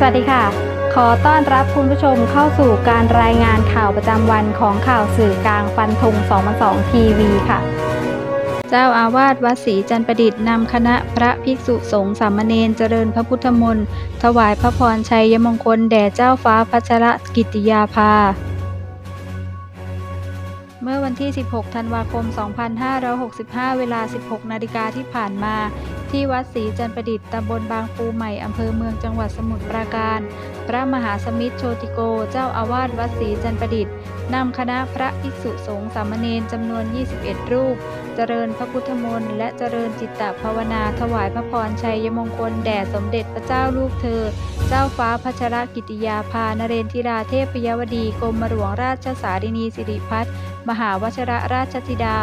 สวัสดีค่ะ ขอต้อนรับคุณผู้ชมเข้าสู่การรายงานข่าวประจำวันของข่าวสื่อกลางฟันธง202ทีวีค่ะ เจ้าอาวาสวัดศรีจันประดิษฐ์นำคณะพระภิกษุสงฆ์สามเณรเจริญพระพุทธมนต์ถวายพระพรชัยมงคลแด่เจ้าฟ้าพัชรกิติยาภาเมื่อวันที่ 16 ธันวาคม 2565 เวลา 16 นาฬิกาที่ผ่านมา ที่วัดศรีจันประดิษฐ์ตำบลบางปูใหม่อำเภอเมืองจังหวัดสมุทรปราการ พระมหาสมิทธโชติโก เจ้าอาวาสวัดศรีจันประดิษฐ์นำคณะพระภิกษุสงฆ์สามเณรจำนวน 21 รูป เจริญพระพุทธมนต์และเจริญจิตตภาวนาถวายพระพรชัยมงคลแด่สมเด็จพระเจ้าลูกเธอ เจ้าฟ้าพัชรกิติยาภานเรนทิราเทพยวดีกรมหลวงราชสารินีสิริพัฒน์มหาวชรราชธิดา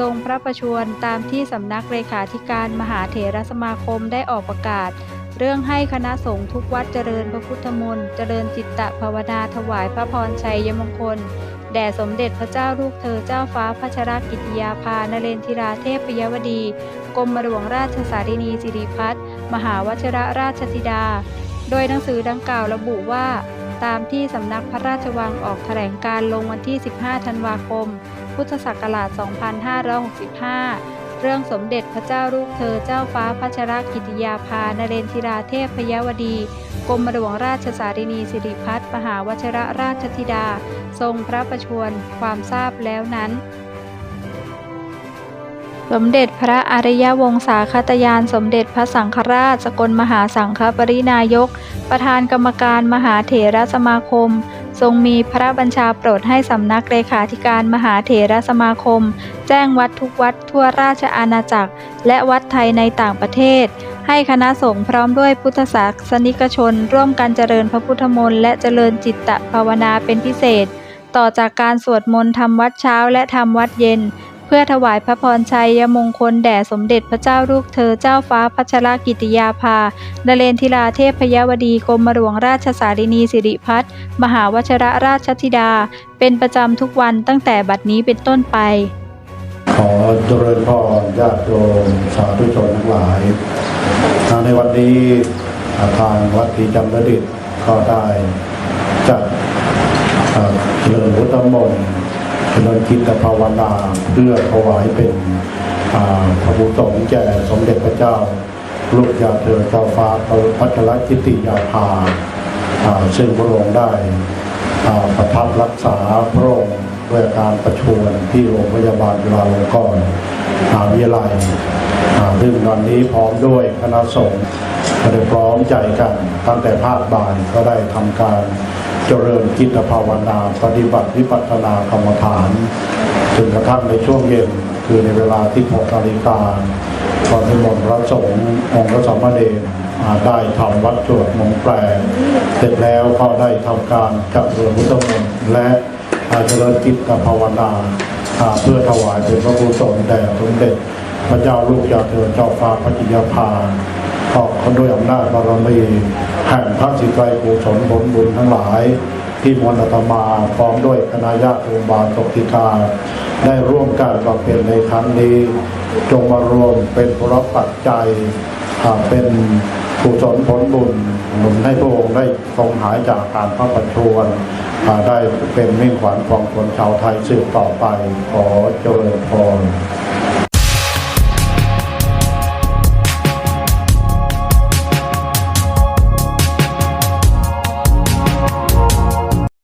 ทรงพระประชวรตามที่สำนักเลขาธิการมหาเถรสมาคมได้ออกประกาศ เรื่องให้คณะสงฆ์ทุกวัดเจริญพระพุทธมนต์เจริญจิตตภาวนาถวายพระพรชัยมงคล แด่สมเด็จพระเจ้าลูกเธอเจ้าฟ้าพัชรกิติยาภานเรนทิราเทพยวดี กรมหลวงราชสารินีสิริพัฒน์มหาวชรราชธิดา โดยหนังสือดังกล่าวระบุว่า ตามที่สำนักพระราชวังออกแถลงการลงวันที่ 15 ธันวาคม พุทธศักราช 2565 เรื่องสมเด็จพระเจ้าลูกเธอเจ้าฟ้าพัชรกิติยาภานเรนทิราเทพพยวดี กรมหลวงราชสารินีสิริพัฒน์มหาวชรราชธิดา ทรงพระประชวรความทราบแล้วนั้น สมเด็จพระอริยวงศาคตยาน สมเด็จพระสังฆราช สกลมหาสังฆปรินายก ประธานกรรมการมหาเถรสมาคม ทรงมีพระบัญชาโปรดให้สำนักเลขาธิการมหาเถรสมาคม แจ้งวัดทุกวัดทั่วราชอาณาจักร และวัดไทยในต่างประเทศ ให้คณะสงฆ์พร้อมด้วยพุทธศาสนิกชน ร่วมกันเจริญพระพุทธมนต์และเจริญจิตตภาวนาเป็นพิเศษ ต่อจากการสวดมนต์ทำวัดเช้าและทำวัดเย็น พื่อถวายพระพรชัยมงคลแด่สมเด็จพระเจ้าลูกเธอเจ้าฟ้าพัชรกิติยาภานเรนทิราเทพพยวดีกรมหลวงราชสารินีสิริพัฒน์มหาวชรราชธิดา เป็นประจำทุกวันตั้งแต่บัดนี้เป็นต้นไป ขอเจริญพรญาติโยมสาธุชนทั้งหลายในวันนี้ทางวัดศรีจำระดิษฐ์ก็ได้จัดเอ่อเจริญพุทธมนต์ เจริญกิตภาวนาเพื่อถวายเป็นพระบุตรแก่สมเด็จพระเจ้าลูกยาเธอเจ้าฟ้าพัชรกิติยาภาซึ่งพระองค์ได้ประทับรักษาพระองค์ด้วยอาการประชวรที่โรงพยาบาลจุฬาลงกรณ์มหาวิทยาลัยซึ่งวันนี้พร้อมด้วยคณะสงฆ์ก็ได้พร้อมใจกันตั้งแต่ภาคบ่ายก็ได้ทำการ เจริญกิตภาวนา ปฏิบัติวิปัสสนากรรมฐานจนกระทั่งในช่วงเย็นคือในเวลาที่6นาฬิกาตอนที่มนพระสงฆ์องค์พระสมเณรอ่าได้ทำวัดสวดมนต์แปลเสร็จแล้วก็ได้ทำการจับเรือพุทธมนต์และเจริญกิจภาวนาเพื่อถวายเป็นพระกุศลแด่สมเด็จพระเจ้าลูกยาเธอเจ้าฟ้าพระกิยาภา ก็ด้วยอำนาจบารมีแห่งพระสิไกรกุศลผลบุญทั้งหลาย ที่มวลอาตมาพร้อมด้วยคณะญาติโยมบาตกติกา ได้ร่วมกันบำเพ็ญในครั้งนี้ จงมารวมเป็นพระปัจจัยอ่าเป็นกุศลผลบุญหนุนให้พระองค์ได้ทรงหายจากการพระประชวรได้เป็นมิ่งขวัญของคนชาวไทยสืบต่อไปขอเจริญพร